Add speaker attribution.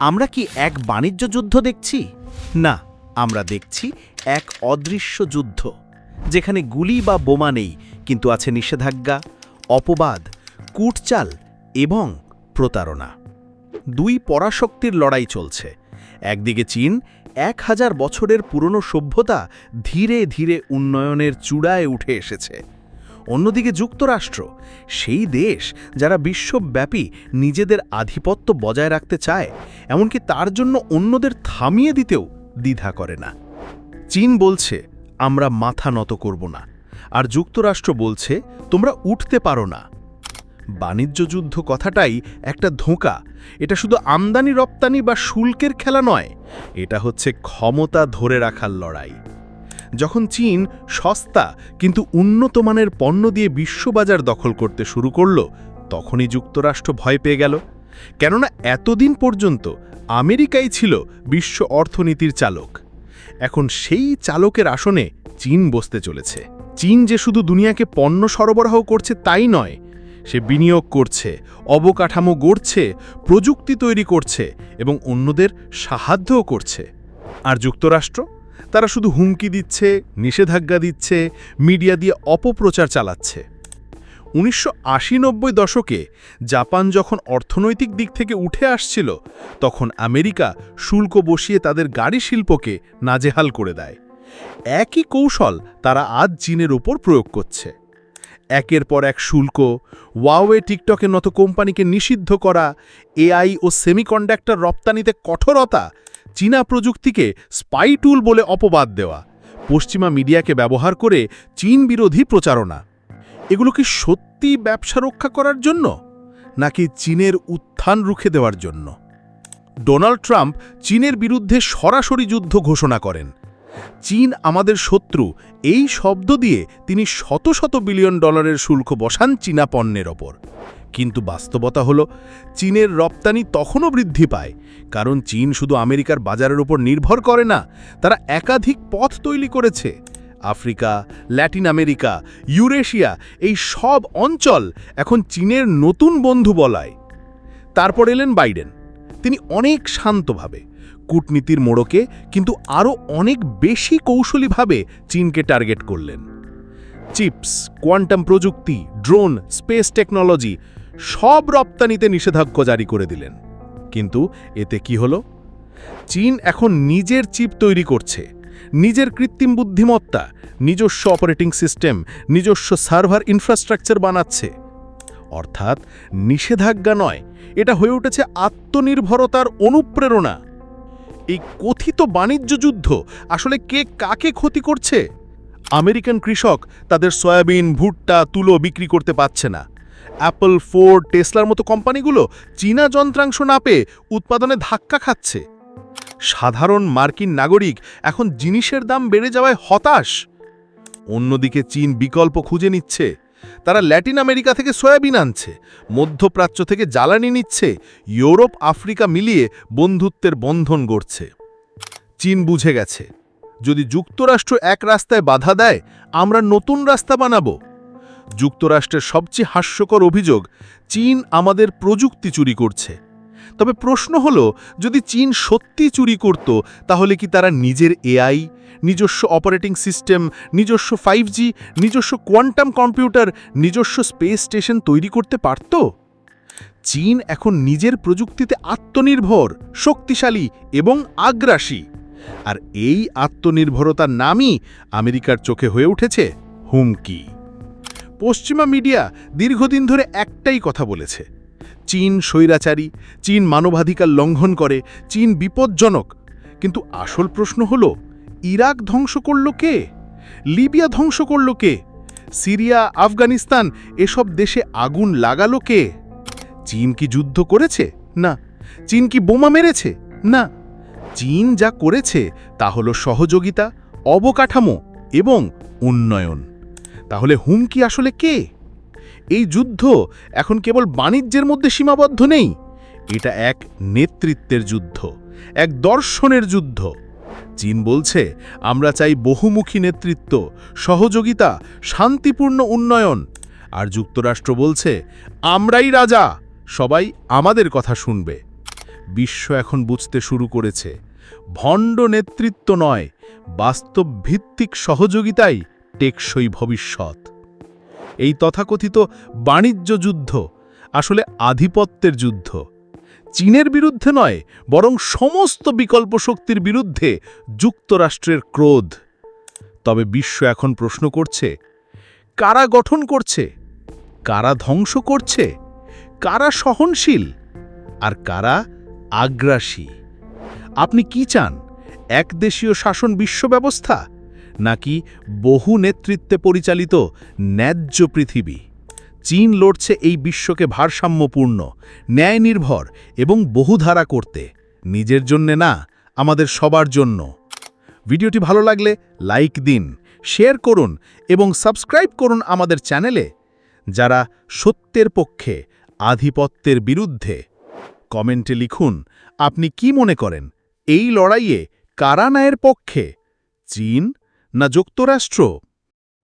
Speaker 1: আমরা কি এক বাণিজ্য যুদ্ধ দেখছি? না, আমরা দেখছি এক অদৃশ্য যুদ্ধ, যেখানে গুলি বা বোমা নেই, কিন্তু আছে নিষেধাজ্ঞা, অপবাদ, কূটচাল এবং প্রতারণা। দুই পরাশক্তির লড়াই চলছে। একদিকে চীন এক হাজার বছরের পুরনো সভ্যতা ধীরে ধীরে উন্নয়নের চূড়ায় উঠে এসেছে। অন্যদিকে যুক্তরাষ্ট্র, সেই দেশ যারা বিশ্বব্যাপী নিজেদের আধিপত্য বজায় রাখতে চায়, এমনকি তার জন্য অন্যদের থামিয়ে দিতেও দ্বিধা করে না। চীন বলছে, আমরা মাথা নত করব না। আর যুক্তরাষ্ট্র বলছে, তোমরা উঠতে পারো না। বাণিজ্য যুদ্ধ কথাটাই একটা ধোঁকা। এটা শুধু আমদানি রপ্তানি বা শুল্কের খেলা নয়, এটা হচ্ছে ক্ষমতা ধরে রাখার লড়াই। যখন চীন সস্তা কিন্তু উন্নত মানের পণ্য দিয়ে বিশ্ববাজার দখল করতে শুরু করল, তখনই যুক্তরাষ্ট্র ভয় পেয়ে গেল। কেননা এতদিন পর্যন্ত আমেরিকাই ছিল বিশ্ব অর্থনীতির চালক। এখন সেই চালকের আসনে চীন বসতে চলেছে। চীন যে শুধু দুনিয়াকে পণ্য সরবরাহ করছে তাই নয়, সে বিনিয়োগ করছে, অবকাঠামো গড়ছে, প্রযুক্তি তৈরি করছে এবং অন্যদের সাহায্যও করছে। আর যুক্তরাষ্ট্র? তারা শুধু হুমকি দিচ্ছে, নিষেধাজ্ঞা দিচ্ছে, মিডিয়া দিয়ে অপপ্রচার চালাচ্ছে। উনিশশো আশি দশকে জাপান যখন অর্থনৈতিক দিক থেকে উঠে আসছিল, তখন আমেরিকা শুল্ক বসিয়ে তাদের গাড়ি শিল্পকে নাজেহাল করে দেয়। একই কৌশল তারা আজ চীনের ওপর প্রয়োগ করছে। একের পর এক শুল্ক ওয়াওয়ে টিকটকের মতো কোম্পানিকে নিষিদ্ধ করা, এআই ও সেমিকন্ডাক্টর রপ্তানিতে কঠোরতা চীনা প্রযুক্তিকে স্পাই টুল বলে অপবাদ দেওয়া। পশ্চিমা মিডিয়াকে ব্যবহার করে চীন বিরোধী প্রচারণা। এগুলো কি সত্যি ব্যবসা রক্ষা করার জন্য? নাকি চীনের উত্থান রুখে দেওয়ার জন্য? ডোনাল্ড ট্রাম্প চীনের বিরুদ্ধে সরাসরি যুদ্ধ ঘোষণা করেন। চীন আমাদের শত্রু, এই শব্দ দিয়ে তিনি শত শত বিলিয়ন ডলারের শুল্ক বসান চীনা পণ্যের ওপর। কিন্তু বাস্তবতা হল, চীনের রপ্তানি তখনও বৃদ্ধি পায়, কারণ চীন শুধু আমেরিকার বাজারের উপর নির্ভর করে না, তারা একাধিক পথ তৈরি করেছে। আফ্রিকা, ল্যাটিন আমেরিকা, ইউরেশিয়া, এই সব অঞ্চল এখন চীনের নতুন বন্ধু বলায়। তারপর এলেন বাইডেন। তিনি অনেক শান্তভাবে, কূটনীতির মোড়কে কিন্তু আরও অনেক বেশি কৌশলীভাবে চীনকে টার্গেট করলেন। চিপস, কোয়ান্টাম প্রযুক্তি, ড্রোন, স্পেস টেকনোলজি, সব রপ্তানিতে নিষেধাজ্ঞা জারি করে দিলেন। কিন্তু এতে কি হলো? চীন এখন নিজের চিপ তৈরি করছে। নিজের কৃত্রিম বুদ্ধিমত্তা, নিজস্ব অপারেটিং সিস্টেম, নিজস্ব সার্ভার ইনফ্রাস্ট্রাকচার বানাচ্ছে। অর্থাৎ নিষেধাজ্ঞা নয়, এটা হয়ে উঠেছে আত্মনির্ভরতার অনুপ্রেরণা। এই কথিত বাণিজ্য যুদ্ধ আসলে কে কাকে ক্ষতি করছে? আমেরিকান কৃষক তাদের সয়াবিন, ভুট্টা, তুলো বিক্রি করতে পারছে না। অ্যাপল, ফোর্ড, টেসলার মতো কোম্পানিগুলো চীনা যন্ত্রাংশ না পেয়ে উৎপাদনে ধাক্কা খাচ্ছে। সাধারণ মার্কিন নাগরিক এখন জিনিসের দাম বেড়ে যাওয়ায় হতাশ। অন্যদিকে চীন বিকল্প খুঁজে নিচ্ছে। তারা ল্যাটিন আমেরিকা থেকে সয়াবিন আনছে, মধ্যপ্রাচ্য থেকে জ্বালানি নিচ্ছে, ইউরোপ, আফ্রিকা মিলিয়ে বন্ধুত্বের বন্ধন গড়ছে। চীন বুঝে গেছে যদি যুক্তরাষ্ট্র এক রাস্তায় বাধা দেয়, আমরা নতুন রাস্তা বানাবো। যুক্তরাষ্ট্রের সবচেয়ে হাস্যকর অভিযোগ, চীন আমাদের প্রযুক্তি চুরি করছে। তবে প্রশ্ন হল, যদি চীন সত্যি চুরি করত, তাহলে কি তারা নিজের এআই, নিজস্ব অপারেটিং সিস্টেম, নিজস্ব ফাইভ জি, নিজস্ব কোয়ান্টাম কম্পিউটার, নিজস্ব স্পেস স্টেশন তৈরি করতে পারত? চীন এখন নিজের প্রযুক্তিতে আত্মনির্ভর, শক্তিশালী এবং আগ্রাসী। আর এই আত্মনির্ভরতার নামই আমেরিকার চোখে হয়ে উঠেছে হুমকি। পশ্চিমা মিডিয়া দীর্ঘদিন ধরে একটাই কথা বলেছে। চীন স্বৈরাচারী, চীন মানবাধিকার লঙ্ঘন করে, চীন বিপজ্জনক। কিন্তু আসল প্রশ্ন হল, ইরাক ধ্বংস করল কে? লিবিয়া ধ্বংস করল কে? সিরিয়া, আফগানিস্তান এসব দেশে আগুন লাগালো কে? চীন কি যুদ্ধ করেছে? না। চীন কি বোমা মেরেছে? না। চীন যা করেছে তা হল সহযোগিতা, অবকাঠামো এবং উন্নয়ন। তাহলে হুমকি আসলে কে? এই যুদ্ধ এখন কেবল বাণিজ্যের মধ্যে সীমাবদ্ধ নেই, এটা এক নেতৃত্বের যুদ্ধ, এক দর্শনের যুদ্ধ। চীন বলছে, আমরা চাই বহুমুখী নেতৃত্ব, সহযোগিতা, শান্তিপূর্ণ উন্নয়ন। আর যুক্তরাষ্ট্র বলছে, আমরাই রাজা, সবাই আমাদের কথা শুনবে।
Speaker 2: বিশ্ব এখন বুঝতে শুরু করেছে। ভণ্ড নেতৃত্ব নয় বাস্তব ভিত্তিক সহযোগিতাই টেকসই ভবিষ্যৎ। এই তথাকথিত বাণিজ্য যুদ্ধ আসলে আধিপত্যের যুদ্ধ। চীনের বিরুদ্ধে নয়, বরং সমস্ত বিকল্প শক্তির বিরুদ্ধে যুক্তরাষ্ট্রের ক্রোধ। তবে বিশ্ব এখন প্রশ্ন করছে, কারা গঠন করছে, কারা ধ্বংস করছে, কারা সহনশীল, আর কারা আগ্রাসী। আপনি কি চান? একদেশীয় শাসন বিশ্ব ব্যবস্থা? নাকি বহু নেতৃত্বে পরিচালিত ন্যায্য পৃথিবী? চীন লড়ছে এই বিশ্বকে ভারসাম্যপূর্ণ ন্যায় নির্ভর এবং বহুধারা করতে। নিজের জন্যে না, আমাদের সবার জন্য। ভিডিওটি ভালো লাগলে লাইক দিন, শেয়ার করুন এবং সাবস্ক্রাইব করুন আমাদের চ্যানেলে, যারা সত্যের পক্ষে, আধিপত্যের বিরুদ্ধে। কমেন্টে লিখুন, আপনি কি মনে করেন? এই লড়াইয়ে কারা নায়ের পক্ষে? চীন না যুক্তরাষ্ট্র?